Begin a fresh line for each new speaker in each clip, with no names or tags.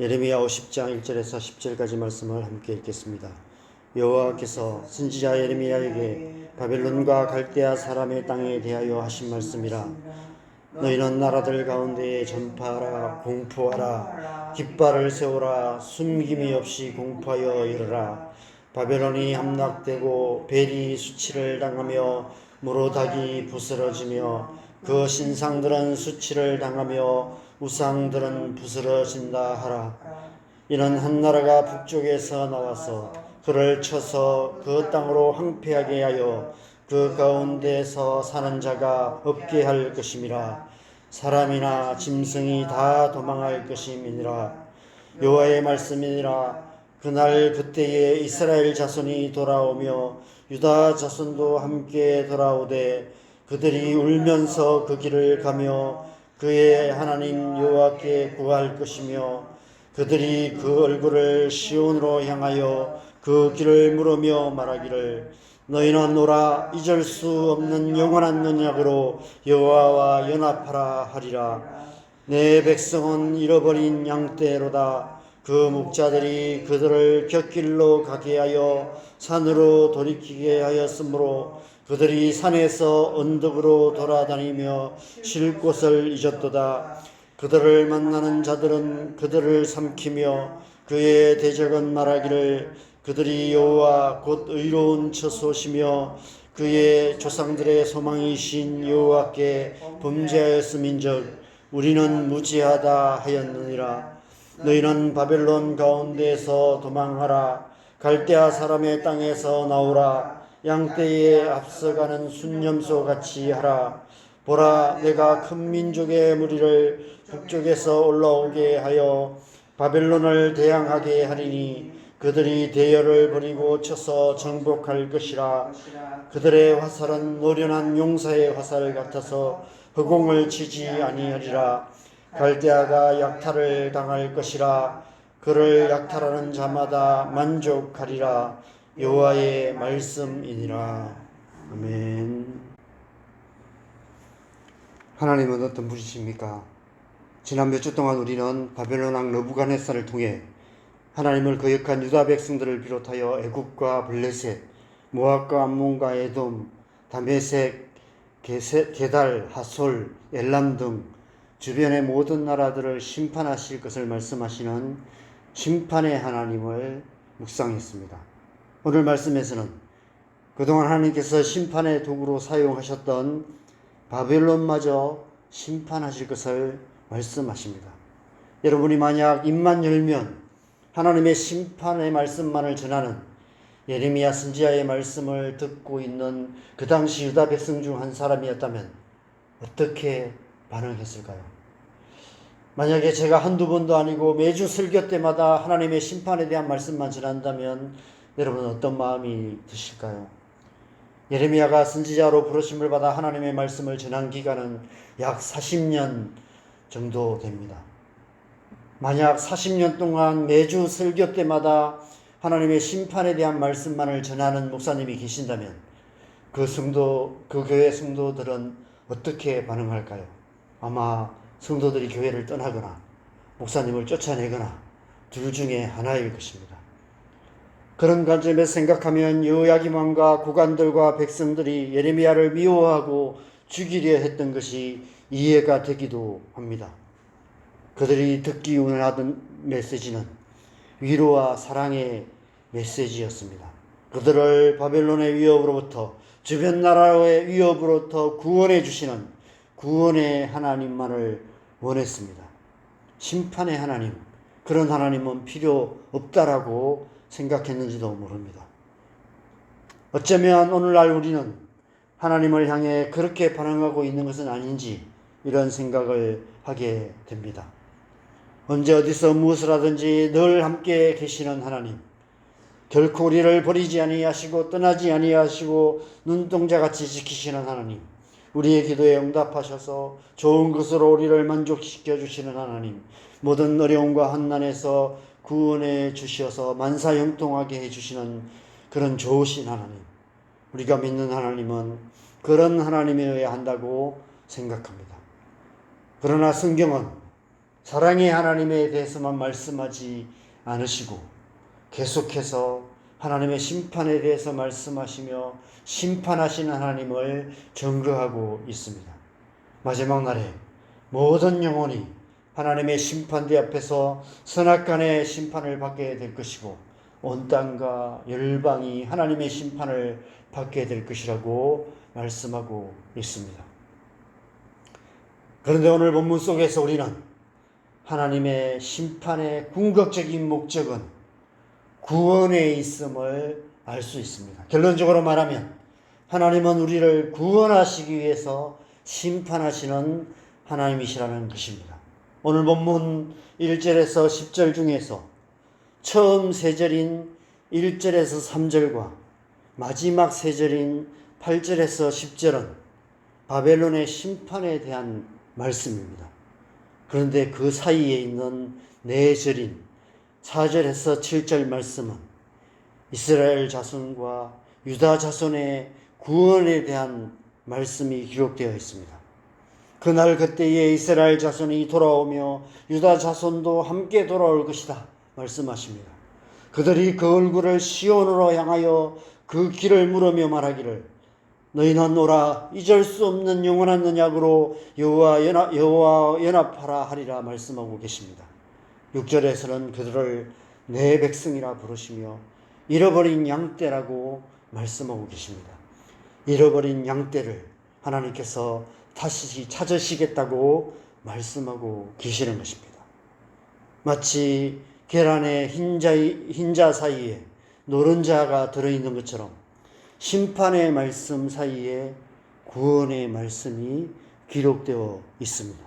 예레미야 50장 1절에서 10절까지 말씀을 함께 읽겠습니다. 여호와께서 선지자 예레미야에게 바벨론과 갈대아 사람의 땅에 대하여 하신 말씀이라 너희는 나라들 가운데에 전파하라 공포하라 깃발을 세우라 숨김이 없이 공포하여 이르라 바벨론이 함락되고 벨이 수치를 당하며 무로닥이 부스러지며 그 신상들은 수치를 당하며 우상들은 부스러진다 하라. 이는 한 나라가 북쪽에서 나와서 그를 쳐서 그 땅으로 황폐하게 하여 그 가운데서 사는 자가 없게 할 것임이라. 사람이나 짐승이 다 도망할 것임이니라. 여호와의 말씀이니라. 그날 그때에 이스라엘 자손이 돌아오며 유다 자손도 함께 돌아오되 그들이 울면서 그 길을 가며 그의 하나님 여호와께 구할 것이며 그들이 그 얼굴을 시온으로 향하여 그 길을 물으며 말하기를 너희는 오라 잊을 수 없는 영원한 언약으로 여호와와 연합하라 하리라. 내 백성은 잃어버린 양떼로다. 그 목자들이 그들을 곁길로 가게 하여 산으로 돌이키게 하였으므로 그들이 산에서 언덕으로 돌아다니며 쉴 곳을 잊었도다. 그들을 만나는 자들은 그들을 삼키며 그의 대적은 말하기를 그들이 여호와 곧 의로운 처소시며 그의 조상들의 소망이신 여호와께 범죄하였음인즉 우리는 무지하다 하였느니라. 너희는 바벨론 가운데서 도망하라. 갈대아 사람의 땅에서 나오라 양떼에 앞서가는 순념소 같이 하라. 보라 내가 큰 민족의 무리를 북쪽에서 올라오게 하여 바벨론을 대항하게 하리니 그들이 대열을 버리고 쳐서 정복할 것이라. 그들의 화살은 노련한 용사의 화살 같아서 허공을 치지 아니하리라. 갈대아가 약탈을 당할 것이라. 그를 약탈하는 자마다 만족하리라 여호와의 말씀이니라 아멘 하나님은 어떤 분이십니까? 지난 몇 주 동안 우리는 바벨론 왕 너부갓네살을 통해 하나님을 거역한 유다 백성들을 비롯하여 애굽과 블레셋, 모압과 암몬과 에돔, 다메섹, 게달, 하솔, 엘람 등 주변의 모든 나라들을 심판하실 것을 말씀하시는 심판의 하나님을 묵상했습니다. 오늘 말씀에서는 그동안 하나님께서 심판의 도구로 사용하셨던 바벨론마저 심판하실 것을 말씀하십니다. 여러분이 만약 입만 열면 하나님의 심판의 말씀만을 전하는 예레미야 선지자의 말씀을 듣고 있는 그 당시 유다 백성 중 한 사람이었다면 어떻게 반응했을까요? 만약에 제가 한두 번도 아니고 매주 설교 때마다 하나님의 심판에 대한 말씀만 전한다면 여러분 어떤 마음이 드실까요? 예레미야가 선지자로 부르심을 받아 하나님의 말씀을 전한 기간은 약 40년 정도 됩니다. 만약 40년 동안 매주 설교 때마다 하나님의 심판에 대한 말씀만을 전하는 목사님이 계신다면 그 성도, 그 교회 성도들은 어떻게 반응할까요? 아마 성도들이 교회를 떠나거나 목사님을 쫓아내거나 둘 중에 하나일 것입니다. 그런 관점에서 생각하면 여호야김 왕과 고관들과 백성들이 예레미야를 미워하고 죽이려 했던 것이 이해가 되기도 합니다. 그들이 듣기 원하던 메시지는 위로와 사랑의 메시지였습니다. 그들을 바벨론의 위협으로부터 주변 나라의 위협으로부터 구원해 주시는 구원의 하나님만을 원했습니다. 심판의 하나님, 그런 하나님은 필요 없다라고 생각했는지도 모릅니다. 어쩌면 오늘날 우리는 하나님을 향해 그렇게 반응하고 있는 것은 아닌지 이런 생각을 하게 됩니다. 언제 어디서 무엇을 하든지 늘 함께 계시는 하나님. 결코 우리를 버리지 아니하시고 떠나지 아니하시고 눈동자같이 지키시는 하나님. 우리의 기도에 응답하셔서 좋은 것으로 우리를 만족시켜 주시는 하나님. 모든 어려움과 한난에서 구원해 주셔서 만사 형통하게 해 주시는 그런 좋으신 하나님. 우리가 믿는 하나님은 그런 하나님이어야 한다고 생각합니다. 그러나 성경은 사랑의 하나님에 대해서만 말씀하지 않으시고 계속해서 하나님의 심판에 대해서 말씀하시며 심판하시는 하나님을 증거하고 있습니다. 마지막 날에 모든 영혼이 하나님의 심판대 앞에서 선악간의 심판을 받게 될 것이고 온 땅과 열방이 하나님의 심판을 받게 될 것이라고 말씀하고 있습니다. 그런데 오늘 본문 속에서 우리는 하나님의 심판의 궁극적인 목적은 구원에 있음을 알 수 있습니다. 결론적으로 말하면 하나님은 우리를 구원하시기 위해서 심판하시는 하나님이시라는 것입니다. 오늘 본문 1절에서 10절 중에서 처음 세 절인 1절에서 3절과 마지막 세 절인 8절에서 10절은 바벨론의 심판에 대한 말씀입니다. 그런데 그 사이에 있는 네 절인 4절에서 7절 말씀은 이스라엘 자손과 유다 자손의 구원에 대한 말씀이 기록되어 있습니다. 그날 그때에 이스라엘 자손이 돌아오며 유다 자손도 함께 돌아올 것이다 말씀하십니다. 그들이 그 얼굴을 시온으로 향하여 그 길을 물으며 말하기를 너희는 오라 잊을 수 없는 영원한 언약으로 여호와 연합 여호와 연합하라 하리라 말씀하고 계십니다. 6절에서는 그들을 내 백성이라 부르시며 잃어버린 양떼라고 말씀하고 계십니다. 잃어버린 양떼를 하나님께서 다시 찾으시겠다고 말씀하고 계시는 것입니다. 마치 계란의 흰자, 흰자 사이에 노른자가 들어있는 것처럼 심판의 말씀 사이에 구원의 말씀이 기록되어 있습니다.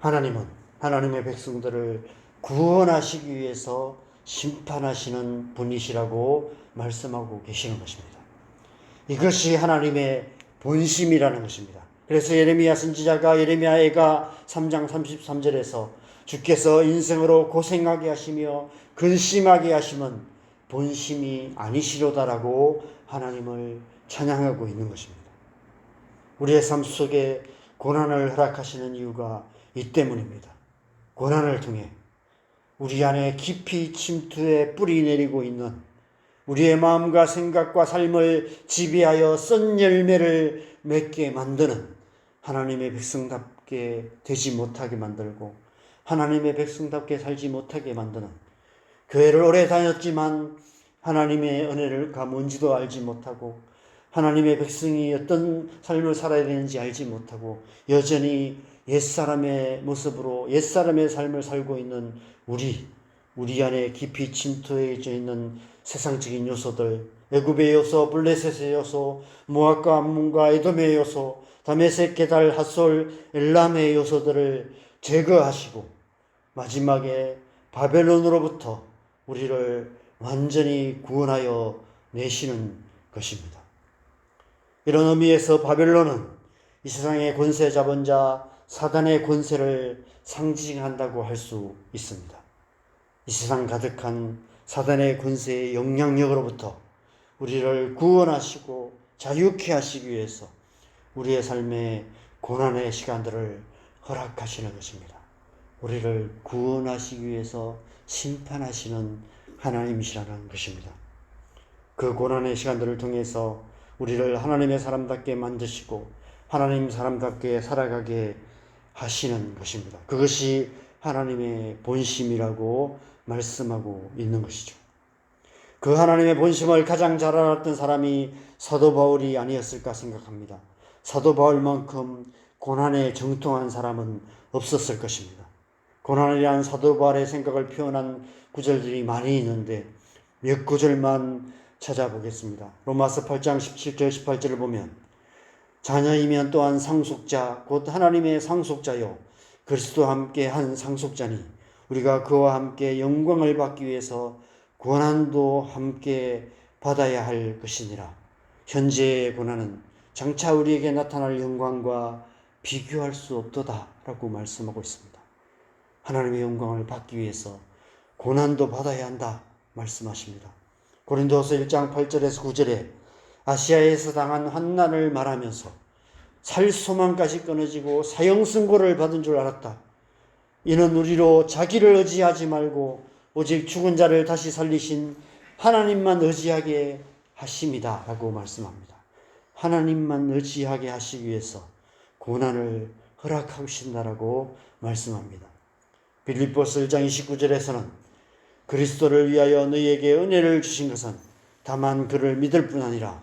하나님은 하나님의 백성들을 구원하시기 위해서 심판하시는 분이시라고 말씀하고 계시는 것입니다. 이것이 하나님의 본심이라는 것입니다. 그래서 예레미야 선지자가 예레미야애가 3장 33절에서 주께서 인생으로 고생하게 하시며 근심하게 하시면 본심이 아니시로다라고 하나님을 찬양하고 있는 것입니다. 우리의 삶 속에 고난을 허락하시는 이유가 이 때문입니다. 고난을 통해 우리 안에 깊이 침투해 뿌리 내리고 있는 우리의 마음과 생각과 삶을 지배하여 썬 열매를 맺게 만드는 하나님의 백성답게 되지 못하게 만들고 하나님의 백성답게 살지 못하게 만드는 교회를 오래 다녔지만 하나님의 은혜를가 뭔지도 알지 못하고 하나님의 백성이 어떤 삶을 살아야 되는지 알지 못하고 여전히 옛사람의 모습으로 옛사람의 삶을 살고 있는 우리 우리 안에 깊이 침투해져 있는 세상적인 요소들 애굽의 요소, 블레셋의 요소, 모압과 암문과 에돔의 요소, 다메섹, 게달, 핫솔, 엘람의 요소들을 제거하시고 마지막에 바벨론으로부터 우리를 완전히 구원하여 내시는 것입니다. 이런 의미에서 바벨론은 이 세상의 권세 잡은 자 사단의 권세를 상징한다고 할 수 있습니다. 이 세상 가득한 사단의 권세의 영향력으로부터 우리를 구원하시고 자유케 하시기 위해서 우리의 삶에 고난의 시간들을 허락하시는 것입니다. 우리를 구원하시기 위해서 심판하시는 하나님이시라는 것입니다. 그 고난의 시간들을 통해서 우리를 하나님의 사람답게 만드시고 하나님 사람답게 살아가게 하시는 것입니다. 그것이 하나님의 본심이라고 말씀하고 있는 것이죠. 그 하나님의 본심을 가장 잘 알았던 사람이 사도 바울이 아니었을까 생각합니다. 사도 바울만큼 고난에 정통한 사람은 없었을 것입니다. 고난이란 사도 바울의 생각을 표현한 구절들이 많이 있는데 몇 구절만 찾아보겠습니다. 로마서 8장 17절 18절을 보면 자녀이면 또한 상속자 곧 하나님의 상속자요 그리스도와 함께 한 상속자니 우리가 그와 함께 영광을 받기 위해서 고난도 함께 받아야 할 것이니라. 현재의 고난은 장차 우리에게 나타날 영광과 비교할 수 없도다라고 말씀하고 있습니다. 하나님의 영광을 받기 위해서 고난도 받아야 한다 말씀하십니다. 고린도서 1장 8절에서 9절에 아시아에서 당한 환난을 말하면서 살 소망까지 끊어지고 사형 선고를 받은 줄 알았다. 이는 우리로 자기를 의지하지 말고 오직 죽은 자를 다시 살리신 하나님만 의지하게 하심이다. 라고 말씀합니다. 하나님만 의지하게 하시기 위해서 고난을 허락하신다라고 말씀합니다. 빌립보스 1장 29절에서는 그리스도를 위하여 너희에게 은혜를 주신 것은 다만 그를 믿을 뿐 아니라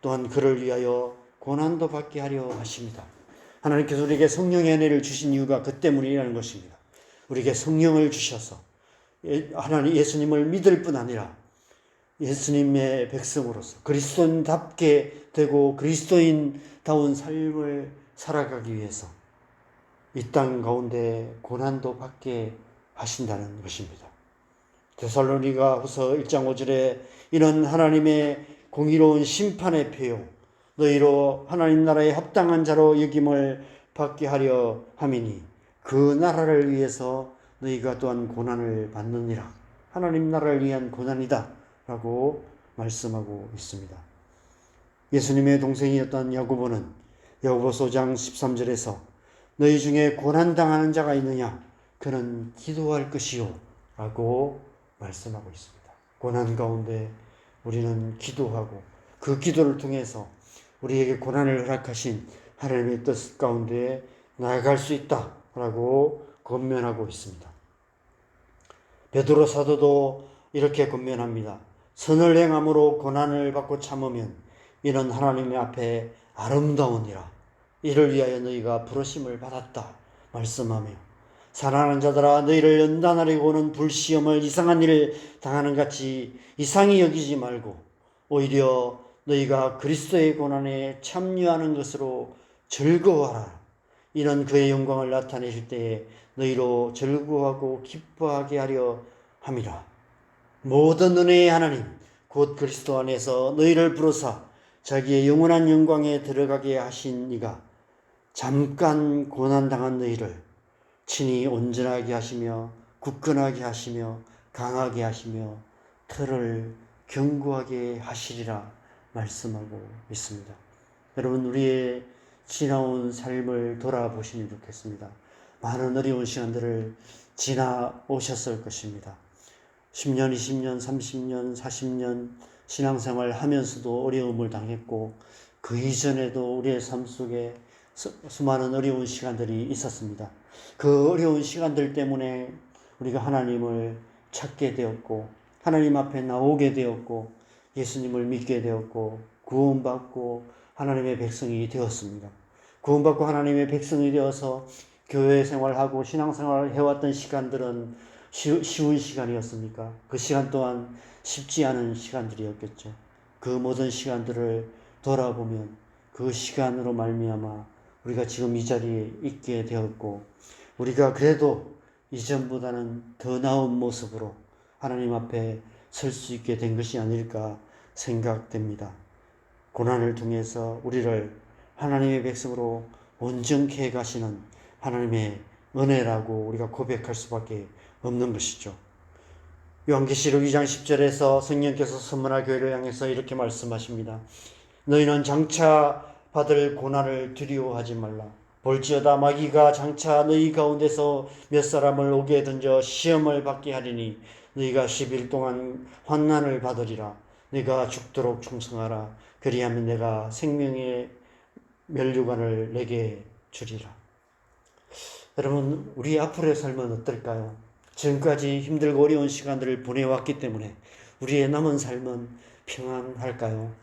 또한 그를 위하여 고난도 받게 하려 하십니다. 하나님께서 우리에게 성령의 은혜를 주신 이유가 그 때문이라는 것입니다. 우리에게 성령을 주셔서 예, 하나님 예수님을 믿을 뿐 아니라 예수님의 백성으로서 그리스도인답게 되고 그리스도인다운 삶을 살아가기 위해서 이 땅 가운데 고난도 받게 하신다는 것입니다. 데살로니가 후서 1장 5절에 이런 하나님의 공의로운 심판의 표요 너희로 하나님 나라에 합당한 자로 여김을 받게 하려 함이니 그 나라를 위해서 너희가 또한 고난을 받느니라 하나님 나라를 위한 고난이다 라고 말씀하고 있습니다. 예수님의 동생이었던 야고보는 야고보서 5장 13절에서 너희 중에 고난 당하는 자가 있느냐 그는 기도할 것이요 라고 말씀하고 있습니다. 고난 가운데 우리는 기도하고 그 기도를 통해서 우리에게 고난을 허락하신 하나님의 뜻 가운데 나아갈 수 있다라고 권면하고 있습니다. 베드로 사도도 이렇게 권면합니다. 선을 행함으로 고난을 받고 참으면 이는 하나님의 앞에 아름다우니라. 이를 위하여 너희가 부르심을 받았다. 말씀하며 사랑하는 자들아 너희를 연단하려고 오는 불시험을 이상한 일을 당하는 같이 이상히 여기지 말고 오히려 너희가 그리스도의 고난에 참여하는 것으로 즐거워하라. 이는 그의 영광을 나타내실 때에 너희로 즐거워하고 기뻐하게 하려 함이라. 모든 은혜의 하나님 곧 그리스도 안에서 너희를 부르사 자기의 영원한 영광에 들어가게 하신 이가 잠깐 고난 당한 너희를 친히 온전하게 하시며 굳건하게 하시며 강하게 하시며 틀을 견고하게 하시리라 말씀하고 있습니다. 여러분 우리의 지나온 삶을 돌아보시면 좋겠습니다. 많은 어려운 시간들을 지나오셨을 것입니다. 10년, 20년, 30년, 40년 신앙생활 하면서도 어려움을 당했고 그 이전에도 우리의 삶 속에 수, 수많은 어려운 시간들이 있었습니다. 그 어려운 시간들 때문에 우리가 하나님을 찾게 되었고 하나님 앞에 나오게 되었고 예수님을 믿게 되었고 구원받고 하나님의 백성이 되었습니다. 구원받고 하나님의 백성이 되어서 교회 생활하고 신앙생활을 해왔던 시간들은 쉬운 시간이었습니까? 그 시간 또한 쉽지 않은 시간들이었겠죠. 그 모든 시간들을 돌아보면 그 시간으로 말미암아 우리가 지금 이 자리에 있게 되었고 우리가 그래도 이전보다는 더 나은 모습으로 하나님 앞에 설 수 있게 된 것이 아닐까 생각됩니다. 고난을 통해서 우리를 하나님의 백성으로 온전케 해 가시는 하나님의 은혜라고 우리가 고백할 수밖에 없는 것이죠. 요한계시록 2장 10절에서 성령께서 선문화 교회를 향해서 이렇게 말씀하십니다. 너희는 장차 받을 고난을 두려워하지 말라. 볼지어다 마귀가 장차 너희 가운데서 몇 사람을 오게 던져 시험을 받게 하리니 너희가 10일 동안 환난을 받으리라. 네가 죽도록 충성하라. 그리하면 내가 생명의 멸류관을 내게 주리라. 여러분, 우리 앞으로의 삶은 어떨까요? 지금까지 힘들고 어려운 시간들을 보내왔기 때문에 우리의 남은 삶은 평안할까요?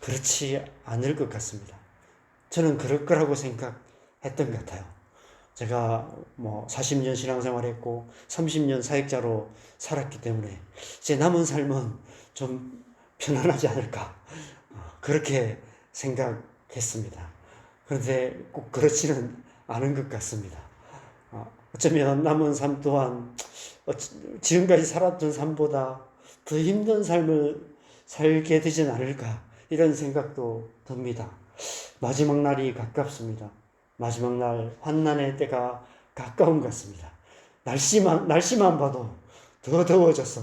그렇지 않을 것 같습니다. 저는 그럴 거라고 생각했던 것 같아요. 제가 뭐 40년 신앙생활 했고 30년 사역자로 살았기 때문에 제 남은 삶은 좀 편안하지 않을까. 그렇게 생각했습니다. 그런데 꼭 그렇지는 않은 것 같습니다. 어쩌면 남은 삶 또한 지금까지 살았던 삶보다 더 힘든 삶을 살게 되진 않을까 이런 생각도 듭니다. 마지막 날이 가깝습니다. 마지막 날 환난의 때가 가까운 것 같습니다. 날씨만 날씨만 봐도 더 더워져서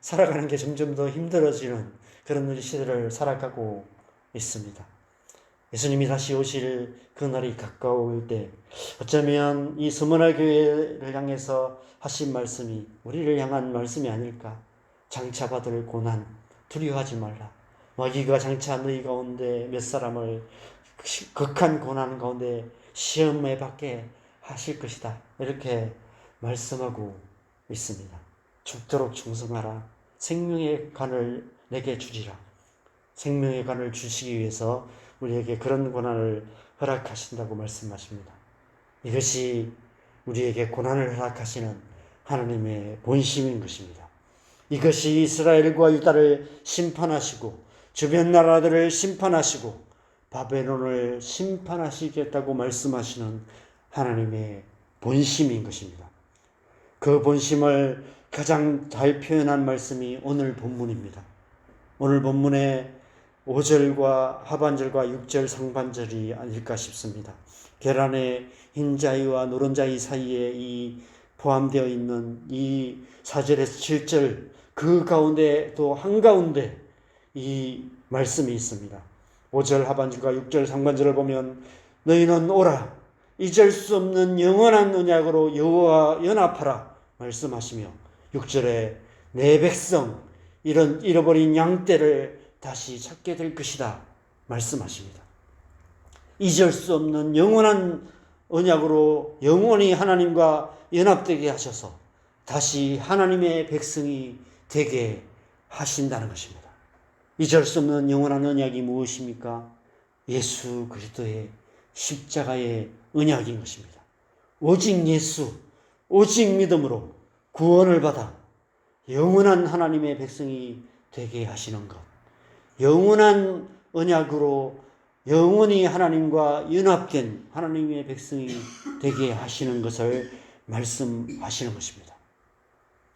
살아가는 게 점점 더 힘들어지는 그런 시대를 살아가고 있습니다. 예수님이 다시 오실 그날이 가까울 때 어쩌면 이 서문화 교회를 향해서 하신 말씀이 우리를 향한 말씀이 아닐까? 장차 받을 고난 두려워하지 말라. 마귀가 장차 너희 가운데 몇 사람을 극한 고난 가운데 시험에 받게 하실 것이다. 이렇게 말씀하고 있습니다. 죽도록 충성하라. 생명의 간을 내게 주리라. 생명의 간을 주시기 위해서 우리에게 그런 고난을 허락하신다고 말씀하십니다. 이것이 우리에게 고난을 허락하시는 하나님의 본심인 것입니다. 이것이 이스라엘과 유다를 심판하시고 주변 나라들을 심판하시고 바벨론을 심판하시겠다고 말씀하시는 하나님의 본심인 것입니다. 그 본심을 가장 잘 표현한 말씀이 오늘 본문입니다. 오늘 본문에 5절과 하반절과 6절 상반절이 아닐까 싶습니다. 계란의 흰자위와 노른자위 사이에 이 포함되어 있는 이 4절에서 7절 그 가운데 또 한가운데 이 말씀이 있습니다. 5절 하반절과 6절 상반절을 보면 너희는 오라 잊을 수 없는 영원한 언약으로 여호와 연합하라 말씀하시며 6절에 내 백성 이런 잃어버린 양떼를 다시 찾게 될 것이다 말씀하십니다. 잊을 수 없는 영원한 언약으로 영원히 하나님과 연합되게 하셔서 다시 하나님의 백성이 되게 하신다는 것입니다. 잊을 수 없는 영원한 언약이 무엇입니까? 예수 그리스도의 십자가의 언약인 것입니다. 오직 예수, 오직 믿음으로 구원을 받아 영원한 하나님의 백성이 되게 하시는 것. 영원한 언약으로 영원히 하나님과 연합된 하나님의 백성이 되게 하시는 것을 말씀하시는 것입니다.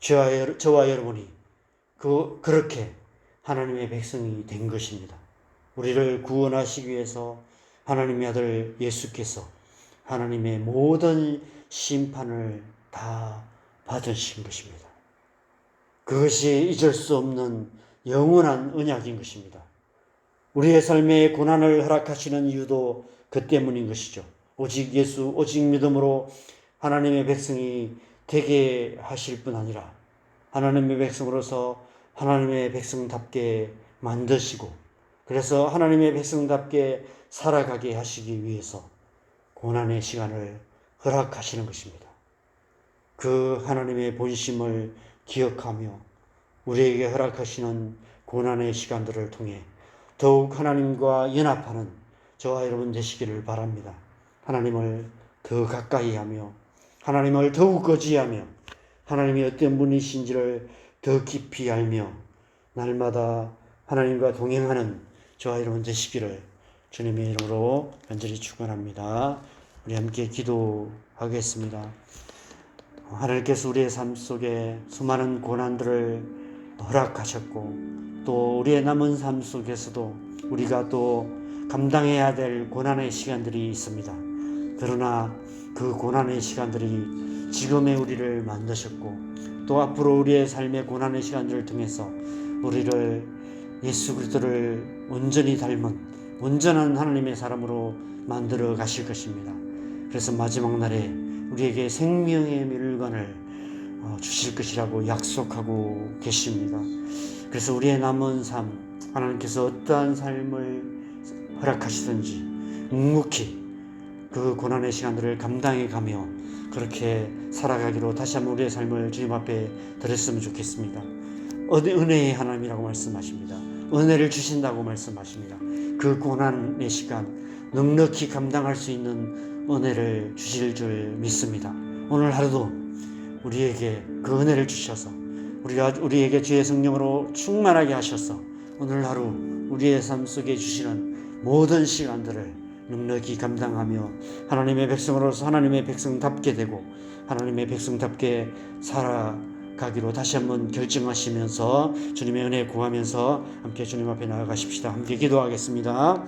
저와, 저와 여러분이 그, 그렇게 하나님의 백성이 된 것입니다. 우리를 구원하시기 위해서 하나님의 아들 예수께서 하나님의 모든 심판을 다 받으신 것입니다. 그것이 잊을 수 없는 영원한 언약인 것입니다. 우리의 삶에 고난을 허락하시는 이유도 그 때문인 것이죠. 오직 예수, 오직 믿음으로 하나님의 백성이 되게 하실 뿐 아니라 하나님의 백성으로서 하나님의 백성답게 만드시고 그래서 하나님의 백성답게 살아가게 하시기 위해서 고난의 시간을 허락하시는 것입니다. 그 하나님의 본심을 기억하며 우리에게 허락하시는 고난의 시간들을 통해 더욱 하나님과 연합하는 저와 여러분 되시기를 바랍니다. 하나님을 더 가까이 하며 하나님을 더욱 거지하며 하나님이 어떤 분이신지를 더 깊이 알며 날마다 하나님과 동행하는 저와 여러분 되시기를 주님의 이름으로 간절히 축원합니다. 우리 함께 기도하겠습니다. 하나님께서 우리의 삶 속에 수많은 고난들을 허락하셨고 또 우리의 남은 삶 속에서도 우리가 또 감당해야 될 고난의 시간들이 있습니다. 그러나 그 고난의 시간들이 지금의 우리를 만드셨고 또 앞으로 우리의 삶의 고난의 시간들을 통해서 우리를 예수 그리스도를 온전히 닮은 온전한 하나님의 사람으로 만들어 가실 것입니다. 그래서 마지막 날에 우리에게 생명의 밀관을 어, 주실 것이라고 약속하고 계십니다. 그래서 우리의 남은 삶, 하나님께서 어떠한 삶을 허락하시든지 묵묵히 그 고난의 시간들을 감당해 가며 그렇게 살아가기로 다시 한번 우리의 삶을 주님 앞에 드렸으면 좋겠습니다. 은혜의 하나님이라고 말씀하십니다. 은혜를 주신다고 말씀하십니다. 그 고난의 시간 넉넉히 감당할 수 있는 은혜를 주실 줄 믿습니다. 오늘 하루도 우리에게 그 은혜를 주셔서 우리가 우리에게 주의 성령으로 충만하게 하셔서 오늘 하루 우리의 삶 속에 주시는 모든 시간들을 넉넉히 감당하며 하나님의 백성으로서 하나님의 백성답게 되고 하나님의 백성답게 살아가기로 다시 한번 결정하시면서 주님의 은혜 구하면서 함께 주님 앞에 나아가십시다. 함께 기도하겠습니다.